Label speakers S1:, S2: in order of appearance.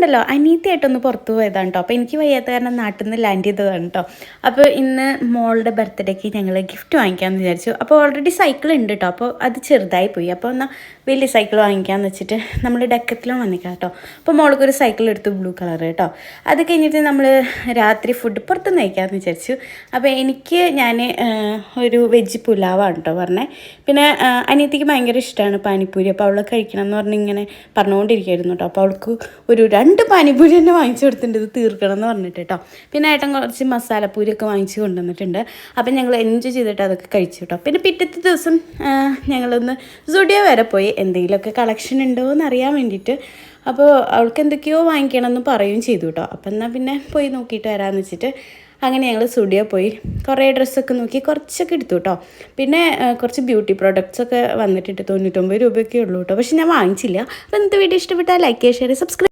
S1: ഉണ്ടല്ലോ അനീത്തിയായിട്ടൊന്ന് പുറത്തു പോയതാണ് കേട്ടോ അപ്പോൾ എനിക്ക് വയ്യാത്ത കാരണം നാട്ടിൽ നിന്ന് ലാൻഡ് ചെയ്തതാണ് കേട്ടോ അപ്പോൾ ഇന്ന് മോളുടെ ബർത്ത്ഡേക്ക് ഞങ്ങൾ ഗിഫ്റ്റ് വാങ്ങിക്കാമെന്ന് വിചാരിച്ചു. അപ്പോൾ ഓൾറെഡി സൈക്കിൾ ഉണ്ട് കേട്ടോ അപ്പോൾ അത് ചെറുതായി പോയി. അപ്പോൾ എന്നാൽ വലിയ സൈക്കിൾ വാങ്ങിക്കാമെന്ന് വെച്ചിട്ട് നമ്മൾ ഡക്കത്തിലും വന്നിക്കാം കേട്ടോ അപ്പോൾ മോൾക്കൊരു സൈക്കിൾ എടുത്തു ബ്ലൂ കളർ കേട്ടോ അത് കഴിഞ്ഞിട്ട് നമ്മൾ രാത്രി ഫുഡ് പുറത്തുനിന്ന് കഴിക്കാമെന്ന് വിചാരിച്ചു. അപ്പോൾ എനിക്ക് ഞാൻ ഒരു വെജ് പുലാവാണ് കേട്ടോ പറഞ്ഞത് പിന്നെ അനിയത്തിക്ക് ഭയങ്കര ഇഷ്ടമാണ് പാനിപ്പൂരി. അപ്പോൾ അവൾ കഴിക്കണം എന്ന് പറഞ്ഞിങ്ങനെ പറഞ്ഞുകൊണ്ടിരിക്കുകയായിരുന്നു കേട്ടോ അപ്പോൾ അവൾക്ക് ഒരു രണ്ട് പാനിപ്പൂരി തന്നെ വാങ്ങിച്ചു കൊടുത്തിട്ടുണ്ട്. ഇത് തീർക്കണം എന്ന് പറഞ്ഞിട്ട് കേട്ടോ പിന്നെ ഏട്ടൻ കുറച്ച് മസാലപ്പൂരിയൊക്കെ വാങ്ങിച്ചു കൊണ്ടുവന്നിട്ടുണ്ട്. അപ്പം ഞങ്ങൾ എൻജോയ് ചെയ്തിട്ട് അതൊക്കെ കഴിച്ചു കേട്ടോ പിന്നെ പിറ്റത്തെ ദിവസം ഞങ്ങളൊന്ന് സുഡിയോ വരെ പോയി. എന്തെങ്കിലുമൊക്കെ കളക്ഷൻ ഉണ്ടോ എന്ന് അറിയാൻ വേണ്ടിയിട്ട്. അപ്പോൾ അവൾക്ക് എന്തൊക്കെയോ വാങ്ങിക്കണം എന്ന് പറയുകയും ചെയ്തു കേട്ടോ അപ്പം എന്നാൽ പിന്നെ പോയി നോക്കിയിട്ട് വരാമെന്ന് വെച്ചിട്ട് അങ്ങനെ ഞങ്ങൾ സ്റ്റുഡിയോ പോയി. കുറേ ഡ്രസ്സൊക്കെ നോക്കി കുറച്ചൊക്കെ എടുത്തു കേട്ടോ പിന്നെ കുറച്ച് ബ്യൂട്ടി പ്രോഡക്റ്റ്സ് ഒക്കെ വന്നിട്ടുണ്ട് തൊണ്ണൂറ്റൊമ്പത് രൂപയൊക്കെ ഉള്ളൂ കേട്ടോ പക്ഷെ ഞാൻ വാങ്ങിച്ചില്ല. അപ്പോൾ ഇന്നത്തെ വീഡിയോ ഇഷ്ടപ്പെട്ടാൽ ലൈക്ക് ചെയ്യുക ഷെയർ സബ്സ്ക്രൈബ്